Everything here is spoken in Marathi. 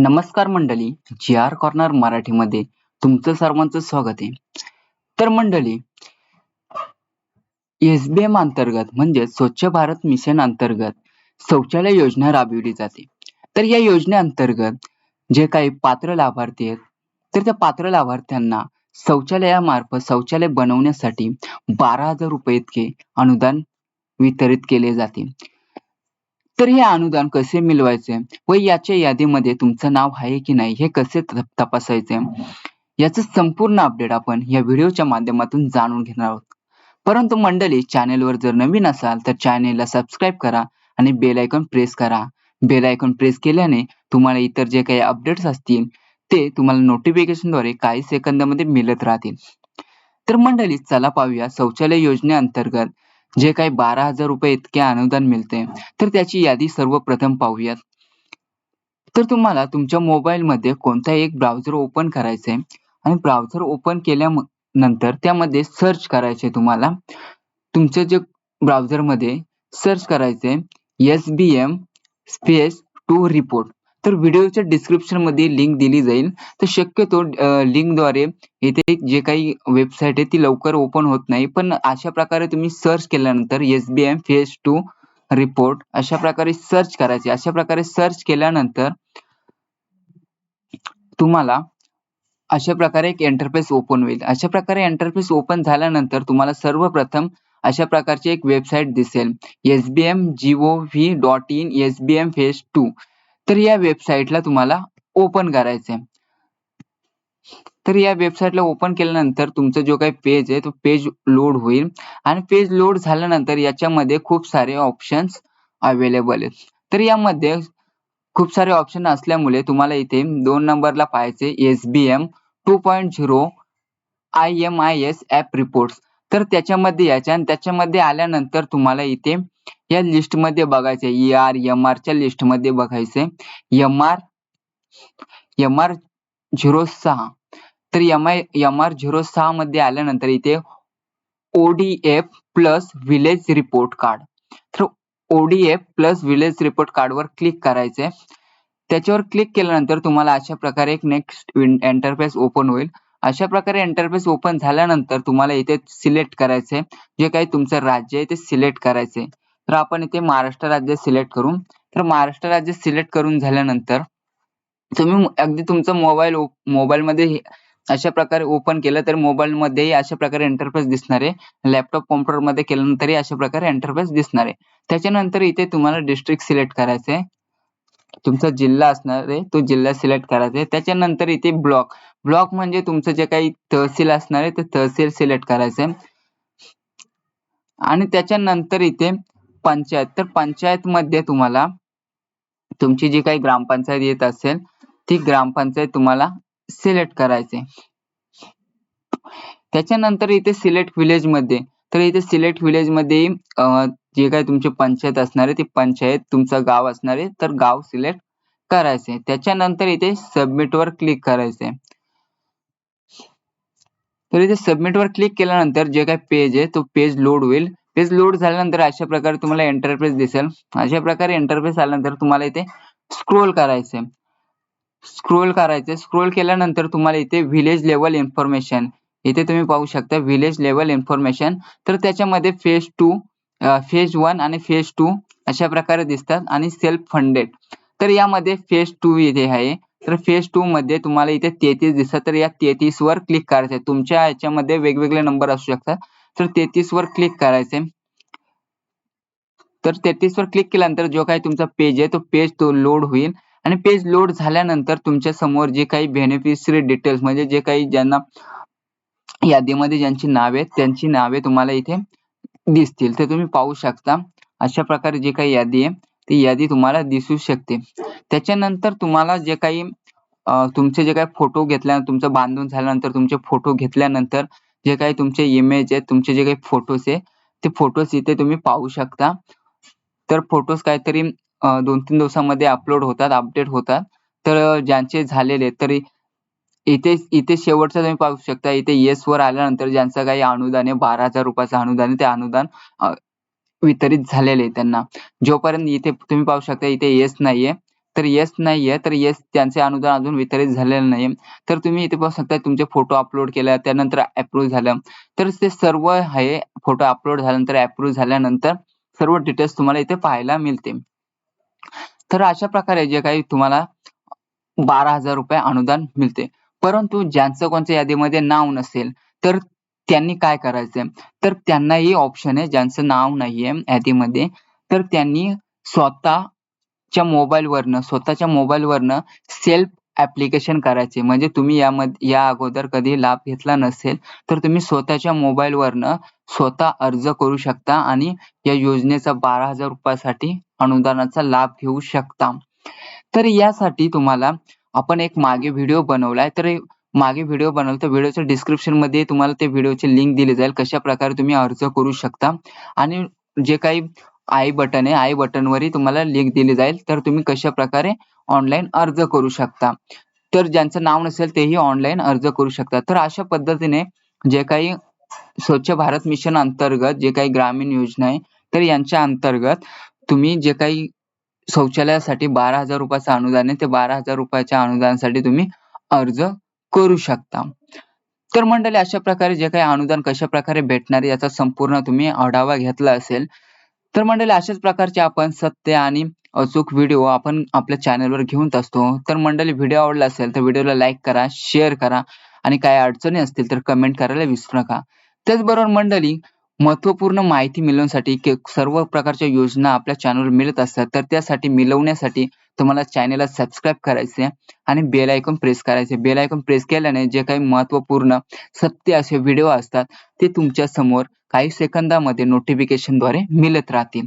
नमस्कार मंडळी जी आर कॉर्नर मराठीमध्ये तुमचं सर्वांचं स्वागत आहे. तर मंडळी एस बी एम अंतर्गत म्हणजे स्वच्छ भारत मिशन अंतर्गत शौचालय योजना राबविली जाते. तर या योजनेअंतर्गत जे काही पात्र लाभार्थी आहेत तर त्या पात्र लाभार्थ्यांना शौचालयामार्फत शौचालय बनवण्यासाठी बारा हजार रुपये इतके अनुदान वितरित केले जाते. तर हे अनुदान कसे मिळवायचे? व याच्या यादीमध्ये तुमचं नाव आहे की नाही हे कसे तपासायचे? याचं संपूर्ण अपडेट आपण या व्हिडिओच्या माध्यमातून जाणून घेणार आहोत. परंतु मंडळी चॅनेलवर जर नवीन असाल तर चॅनेलला सबस्क्राईब करा आणि बेल आयकॉन प्रेस करा. बेल आयकॉन प्रेस केल्याने तुम्हाला इतर जे काही अपडेट्स असतील ते तुम्हाला नोटिफिकेशनद्वारे काही सेकंदामध्ये मिळत राहतील. तर मंडळी चला पाहूया शौचालय योजनेअंतर्गत जे काही बारा हजार रुपये इतके अनुदान मिळते तर त्याची यादी सर्वप्रथम पाहूयात. तर तुम्हाला तुमच्या मोबाईल मध्ये कोणता एक ब्राउझर ओपन करायचंय आणि ब्राउझर ओपन केल्यानंतर त्यामध्ये सर्च करायचे तुम्हाला. तुमच्या जे ब्राउझरमध्ये सर्च करायचे S B M space two report तर व्हिडिओच्या डिस्क्रिप्शनमध्ये लिंक दिली जाईल. तर शक्यतो लिंकद्वारे इथे जे काही वेबसाईट आहे ती लवकर ओपन होत नाही. पण अशा प्रकारे तुम्ही सर्च केल्यानंतर S B I phase two report अशा प्रकारे सर्च करायचे. अशा प्रकारे सर्च केल्यानंतर तुम्हाला अशा प्रकारे एक इंटरफेस ओपन होईल. अशा प्रकारे इंटरफेस ओपन झाल्यानंतर तुम्हाला सर्वप्रथम अशा प्रकारची एक वेबसाईट दिसेल. S B M G O V dot in S B M phase two तर या वेबसाईटला तुम्हाला ओपन करायचंय. तर या वेबसाईटला ओपन केल्यानंतर तुमचा जो काही पेज आहे तो पेज लोड होईल. आणि पेज लोड झाल्यानंतर याच्यामध्ये खूप सारे ऑप्शन्स अवेलेबल आहेत. तर यामध्ये खूप सारे ऑप्शन असल्यामुळे तुम्हाला इथे दोन नंबरला पाहायचे S B M two point zero I M I S app reports तर त्याच्यामध्ये यायचे आणि त्याच्यामध्ये आल्यानंतर तुम्हाला इथे या लिस्टमध्ये बघायचे ई आर एम आरच्या लिस्टमध्ये बघायचे M R M R zero सहा. तर M I M R zero सहा मध्ये आल्यानंतर इथे ODF plus village report card तर ODF plus village report card वर क्लिक करायचे त्याच्यावर क्लिक केल्यानंतर तुम्हाला अशा प्रकारे एक नेक्स्ट एंटरफेस ओपन होईल. अशा प्रकारे इंटरफेस ओपन झाल्यानंतर तुम्हाला इथे सिलेक्ट करायचे जे काही तुमचं राज्य आहे ते सिलेक्ट करायचे तर आपण इथे महाराष्ट्र राज्य सिलेक्ट करू. तर महाराष्ट्र राज्य सिलेक्ट करून झाल्यानंतर तुम्ही अगदी तुमचा मोबाईल मोबाईल मध्ये अशा प्रकारे ओपन केलं तर मोबाईलमध्येही अशा प्रकारे इंटरफेस दिसणार आहे. लॅपटॉप कॉम्प्युटरमध्ये केल्यानंतरही अशा प्रकारे इंटरफेस दिसणार आहे. त्याच्यानंतर इथे तुम्हाला डिस्ट्रिक्ट सिलेक्ट करायचं आहे तुमचा जिल्हा असणार आहे तो जिल्हा सिलेक्ट करायचा आहे त्याच्यानंतर इथे ब्लॉक ब्लॉक म्हणजे तुमचं जे काही तहसील असणार आहे ते तहसील सिलेक्ट करायचं आहे आणि त्याच्यानंतर इथे पंचायत तर पंचायत मध्ये तुम्हाला तुमची जी काही ग्रामपंचायत येत असेल ती ग्रामपंचायत तुम्हाला सिलेक्ट करायचे. त्याच्यानंतर इथे सिलेक्ट विलेजमध्ये तर इथे सिलेक्ट विलेजमध्ये जे काही तुमची पंचायत असणार आहे ती पंचायत तुमचं गाव असणार आहे तर गाव सिलेक्ट करायचे. त्याच्यानंतर इथे सबमिट वर क्लिक करायचे. तर इथे सबमिट वर क्लिक केल्यानंतर जे काही पेज आहे तो पेज लोड होईल. पेज लोड झाल्यानंतर अशा प्रकारे तुम्हाला इंटरफेस दिसेल. अशा प्रकारे इंटरफेस आल्यानंतर तुम्हाला इथे स्क्रोल करायचे स्क्रोल करायचे स्क्रोल केल्यानंतर तुम्हाला इथे व्हिलेज लेवल इन्फॉर्मेशन इथे तुम्ही पाहू शकता व्हिलेज लेवल इन्फॉर्मेशन तर त्याच्यामध्ये फेज टू फेज वन आणि फेज टू अशा प्रकारे दिसतात आणि सेल्फ फंडेड तर यामध्ये फेज टू इथे आहे. तर फेज टू मध्ये तुम्हाला इथे तेहतीस दिसतात. तर या तेहतीस वर क्लिक आहे तुमच्या याच्यामध्ये वेगवेगळे नंबर असू शकतात. तर तेहतीस वर क्लिक करायचे तर तेहतीस वर क्लिक केल्यानंतर जो काही तुमचा पेज आहे तो पेज तो लोड होईल. आणि पेज लोड झाल्यानंतर तुमच्यासमोर जे काही बेनिफिशरी डिटेल्स म्हणजे जे काही ज्यांना यादीमध्ये ज्यांची नावे आहेत त्यांची नावे तुम्हाला इथे दिसतील. ते तुम्ही पाहू शकता अशा प्रकारे जी काही यादी आहे ती यादी तुम्हाला दिसू शकते. त्याच्यानंतर तुम्हाला जे काही तुमचे जे काही फोटो घेतल्यानंतर तुमचं बांधून झाल्यानंतर तुमचे फोटो घेतल्यानंतर जे काही तुमचे इमेज आहेत तुमचे जे काही फोटोज आहे ते फोटोज इथे तुम्ही पाहू शकता. तर फोटोज काहीतरी दोन तीन दिवसामध्ये अपलोड होतात अपडेट होतात. तर ज्यांचे झालेले तरी इथे इथे शेवटचा तुम्ही पाहू शकता. इथे येस वर आल्यानंतर ज्यांचं काही अनुदान आहे बारा हजार रुपयाचं अनुदान आहे ते अनुदान वितरित झालेले आहे त्यांना. जोपर्यंत इथे तुम्ही पाहू शकता इथे येस नाहीये. तर येस नाहीये. तर येस त्यांचे अनुदान अजून वितरित झालेलं नाही तर तुम्ही इथे पाहू शकता तुमचे फोटो अपलोड केला त्यानंतर अप्रूव्ह झालं तर ते सर्व हे फोटो अपलोड झाल्यानंतर अप्रूव्ह झाल्यानंतर सर्व डिटेल्स तुम्हाला इथे पाहायला मिळते तर अशा प्रकारे जे काही तुम्हाला बारा हजार रुपये अनुदान मिळते. परंतु ज्यांचं कोणत्या यादीमध्ये नाव नसेल तर त्यांनी काय करायचंय? तर त्यांनाही ऑप्शन आहे ज्यांचं नाव नाहीये यादीमध्ये तर त्यांनी स्वतः स्वतःच्या मोबाईलवरनं स्वतःच्या मोबाईलवरनं सेल्फ ऍप्लिकेशन करायचे. म्हणजे तुम्ही यामध्ये या अगोदर कधी लाभ घेतला नसेल तर तुम्ही स्वतःच्या मोबाईलवरनं स्वतः अर्ज करू शकता आणि या योजनेचा बारा हजार रुपयासाठी अनुदानाचा लाभ घेऊ शकता. तर यासाठी तुम्हाला आपण एक मागे व्हिडिओ बनवलाय. तर मागे व्हिडिओ बनवला तर व्हिडिओच्या डिस्क्रिप्शनमध्ये तुम्हाला ते व्हिडिओची लिंक दिली जाईल. कशा प्रकारे तुम्ही अर्ज करू शकता. आणि जे काही आय बटन आहे. आय बटनवरही तुम्हाला लिंक दिली जाईल. तर तुम्ही कशा प्रकारे ऑनलाईन अर्ज करू शकता? तर ज्यांचं नाव नसेल तेही ऑनलाईन अर्ज करू शकता. तर अशा पद्धतीने जे काही स्वच्छ भारत मिशन अंतर्गत जे काही ग्रामीण योजना आहे तर यांच्या अंतर्गत तुम्ही जे काही शौचालयासाठी बारा हजार रुपयाचं अनुदान आहे ते बारा हजार रुपयाच्या अनुदानासाठी तुम्ही अर्ज करू शकता. तर मंडळी अशा प्रकारे जे काही अनुदान कशा प्रकारे भेटणार याचा संपूर्ण तुम्ही आढावा घेतला असेल तर मंडळी अशाच प्रकारचे आपण सत्य आणि अचूक व्हिडिओ आपण आपल्या चॅनलवर घेऊन असतो. तर मंडळी व्हिडिओ आवडला असेल तर व्हिडिओला लाईक करा शेअर करा आणि काही अडचणी असतील तर कमेंट करायला विसरू नका. त्याचबरोबर मंडळी महत्त्वपूर्ण माहिती मिळवण्यासाठी सर्व प्रकारच्या योजना आपल्या चॅनलवर मिळत असतात तर त्यासाठी मिळवण्यासाठी तुम्हाला चॅनलला सबस्क्राईब करायचे आणि बेल आयकॉन प्रेस करायचे. बेल आयकॉन प्रेस केल्याने जे काही महत्त्वपूर्ण सत्य असे व्हिडिओ असतात ते तुमच्यासमोर काही सेकंदामध्ये नोटिफिकेशनद्वारे मिळत राहतील.